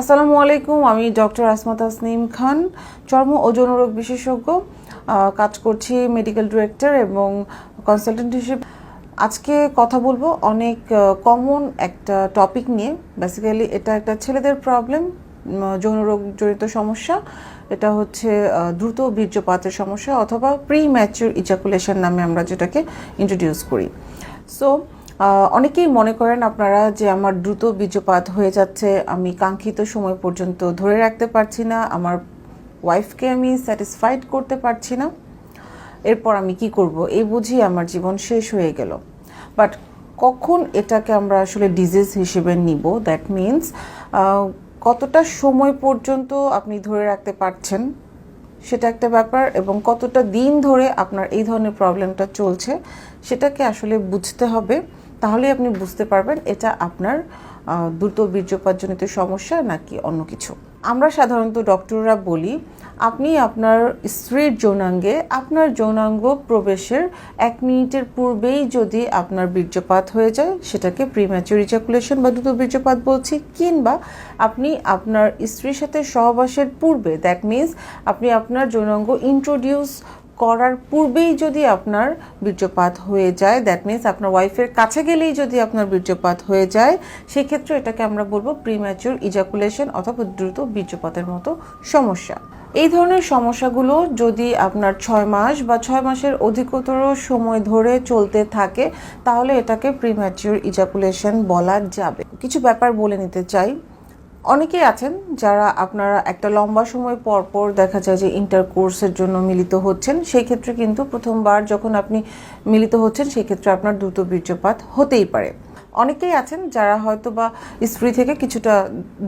আসসালামু আলাইকুম, আমি ডক্টর আসমা তাসনিম খান, চর্ম ও যৌনরোগ বিশেষজ্ঞ কাজ করছি মেডিকেল ডিরেক্টর এবং কনসালটেন্ট হিসেবে। আজকে কথা বলব অনেক কমন একটা টপিক নিয়ে। বেসিক্যালি এটা একটা ছেলেদের প্রবলেম যৌনরোগ জড়িত সমস্যা। এটা হচ্ছে দ্রুত বীর্যপাতের সমস্যা অথবা প্রি ম্যাচিউর ইজাকুলেশন নামে আমরা যেটাকে ইন্ট্রোডিউস করি। সো অনেকেই মনে করেন আপনারা যে আমার দ্রুত বীজপাত হয়ে যাচ্ছে, আমি কাঙ্ক্ষিত সময় পর্যন্ত ধরে রাখতে পারছি না, আমার ওয়াইফকে আমি স্যাটিসফাইড করতে পারছি না। এরপর আমি কি করব? এই বুঝি আমার জীবন শেষ হয়ে গেল। বাট কখন এটাকে আমরা আসলে ডিজিজ হিসেবে নিব? দ্যাট মিন্স কতটা সময় পর্যন্ত আপনি ধরে রাখতে পারছেন সেটা একটা ব্যাপার এবং কতটা দিন ধরে আপনার এই ধরনের প্রবলেমটা চলছে সেটাকে আসলে বুঝতে হবে। তাহলে আপনি বুঝতে পারবেন এটা আপনার দ্রুত বীর্যপাতজনিত সমস্যা নাকি অন্য কিছু। আমরা সাধারণত ডক্টররা বলি, আপনি আপনার স্ত্রীর যৌনাঙ্গে আপনার যৌনাঙ্গ প্রবেশের এক মিনিটের পূর্বেই যদি আপনার বীর্যপাত হয়ে যায়, সেটাকে প্রিম্যাচুর ইজাকুলেশন বা দ্রুত বীর্যপাত বলছি, কিংবা আপনি আপনার স্ত্রীর সাথে সহবাসের পূর্বে দ্যাট মিন্স আপনি আপনার যৌনাঙ্গ ইন্ট্রোডিউস করার পূর্বেই যদি আপনার বীর্যপাত হয়ে যায় দ্যাট মিন্স আপনার ওয়াইফের কাছে গেলেই যদি আপনার বীর্যপাত হয়ে যায়, সেক্ষেত্রে এটাকে আমরা বলব প্রিম্যাচুর ইজাকুলেশন অথবা দ্রুত বীর্যপাতের মতো সমস্যা। এই ধরনের সমস্যাগুলো যদি আপনার ছয় মাস বা ছয় মাসের অধিকতর সময় ধরে চলতে থাকে, তাহলে এটাকে প্রিম্যাচিউর ইজাকুলেশন বলা যাবে। কিছু ব্যাপার বলে নিতে চাই। অনেকেই আছেন যারা আপনারা একটা লম্বা সময় পর পর দেখা যায় যে ইন্টার কোর্সের জন্য মিলিত হচ্ছেন, সেই ক্ষেত্রে কিন্তু প্রথমবার যখন আপনি মিলিত হচ্ছেন, সেই ক্ষেত্রে আপনার দ্রুত বীর্যপাত হতেই পারে। অনেকেই আছেন যারা হয়তো বা স্ত্রী থেকে কিছুটা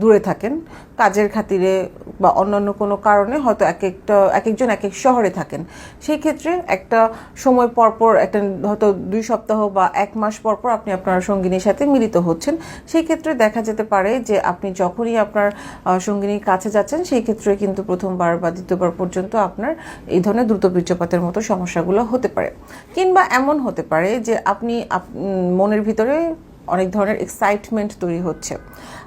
দূরে থাকেন, কাজের খাতিরে বা অন্যান্য কোনো কারণে হয়তো এক একটা, এক একজন এক এক শহরে থাকেন। সেই ক্ষেত্রে একটা সময় পর পর একটা হয়তো দুই সপ্তাহ বা এক মাস পর পর আপনি আপনার সঙ্গিনীর সাথে মিলিত হচ্ছেন। সেই ক্ষেত্রে দেখা যেতে পারে যে আপনি যখনই আপনার সঙ্গিনীর কাছে যাচ্ছেন, সেই ক্ষেত্রে কিন্তু প্রথমবার বা দ্বিতীয়বার পর্যন্ত আপনার এই ধরনের দ্রুত বীর্যপাতের মতো সমস্যাগুলো হতে পারে। কিংবা এমন হতে পারে যে আপনি আপ- মনের ভিতরে অনেক ধরনের এক্সাইটমেন্ট তৈরি হচ্ছে।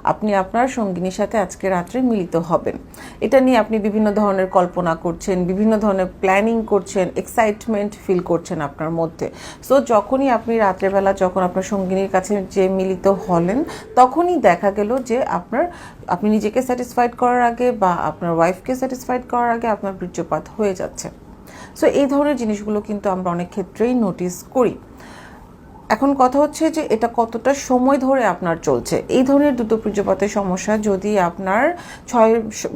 আপনি আপনার সঙ্গিনীর সাথে আজকে রাত্রে মিলিত হবেন। এটা নিয়ে আপনি বিভিন্ন ধরনের কল্পনা করছেন, বিভিন্ন ধরনের প্ল্যানিং করছেন এক্সাইটমেন্ট ফিল করছেন আপনার মধ্যে। সো যখনই আপনি রাত্রেবেলা যখন আপনার সঙ্গিনীর কাছে যে মিলিত হলেন, তখনই দেখা গেল যে আপনার, আপনি নিজেকে স্যাটিসফাইড করার আগে বা আপনার ওয়াইফকে স্যাটিসফাইড করার আগে আপনার বীর্যপাত হয়ে যাচ্ছে। সো এই ধরনের জিনিসগুলো কিন্তু আমরা অনেক ক্ষেত্রেই নোটিস করি। এখন কথা হচ্ছে যে এটা কতটা সময় ধরে আপনার চলছে। এই ধরনের দ্রুত বীর্যপাতের সমস্যা যদি আপনার ছয়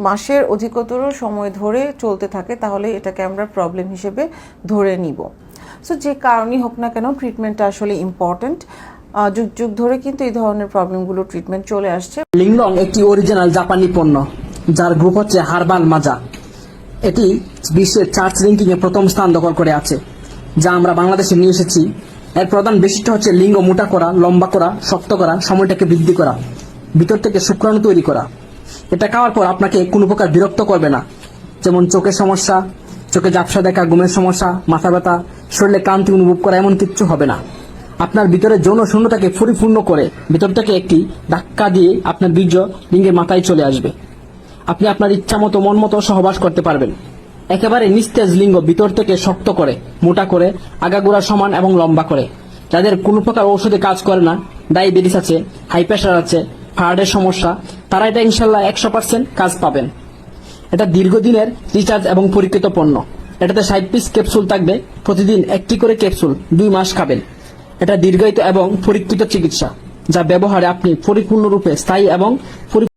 মাসের অধিকতর সময় ধরে চলতে থাকে, তাহলে এটাকে আমরা প্রবলেম হিসেবে ধরে নিব। সো যে কারণেই হোক না কেন ট্রিটমেন্টটা আসলে ইম্পর্ট্যান্ট যুগ যুগ ধরে কিন্তু এই ধরনের প্রবলেমগুলো ট্রিটমেন্ট চলে আসছে। লিংলং একটি অরিজিনাল জাপানি পণ্য, যার গ্রুপ হচ্ছে হারবাল মাজা। এটি বিশ্বের চার্চ র্যাঙ্কিং এ প্রথম স্থান দখল করে আছে, যা আমরা বাংলাদেশে নিয়ে এসেছি। এর প্রধান বৈশিষ্ট্য হচ্ছে লিঙ্গ মোটা করা, লম্বা করা, শক্ত করা, সময়টাকে বৃদ্ধি করা, ভিতর থেকে শুক্রাণু তৈরি করা। এটা খাওয়ার পর আপনাকে কোনো প্রকার বিরক্ত করবে না। যেমন চোখের সমস্যা, চোখে ঝাপসা দেখা, ঘুমের সমস্যা, মাথা ব্যথা, শরীরে ক্লান্তি অনুভব করা এমন কিচ্ছু হবে না। আপনার ভিতরে যৌন শূন্যতাকে পরিপূর্ণ করে ভিতর থেকে একটি ধাক্কা দিয়ে আপনার বীর্য লিঙ্গের মাথায় চলে আসবে। আপনি আপনার ইচ্ছা মতো মন মতো সহবাস করতে পারবেন। একেবারে নিস্তেজ লিঙ্গ ভিতর থেকে শক্ত করে, মোটা করে, আগাগোড়া সমান এবং লম্বা করে। যাদের কোনো প্রকার ঔষধে কাজ করে না, ডায়াবেটিস আছে, হাই প্রেশার আছে, হার্টের সমস্যা তারা এটা ইনশাল্লাহ একশো পার্সেন্ট কাজ পাবেন। এটা দীর্ঘদিনের রিচার্জ এবং পরীক্ষিত পণ্য। এটাতে ষাট পিস ক্যাপসুল থাকবে, প্রতিদিন একটি করে ক্যাপসুল দুই মাস খাবেন। এটা দীর্ঘায়িত এবং পরীক্ষিত চিকিৎসা, যা ব্যবহারে আপনি পরিপূর্ণরূপে স্থায়ী এবং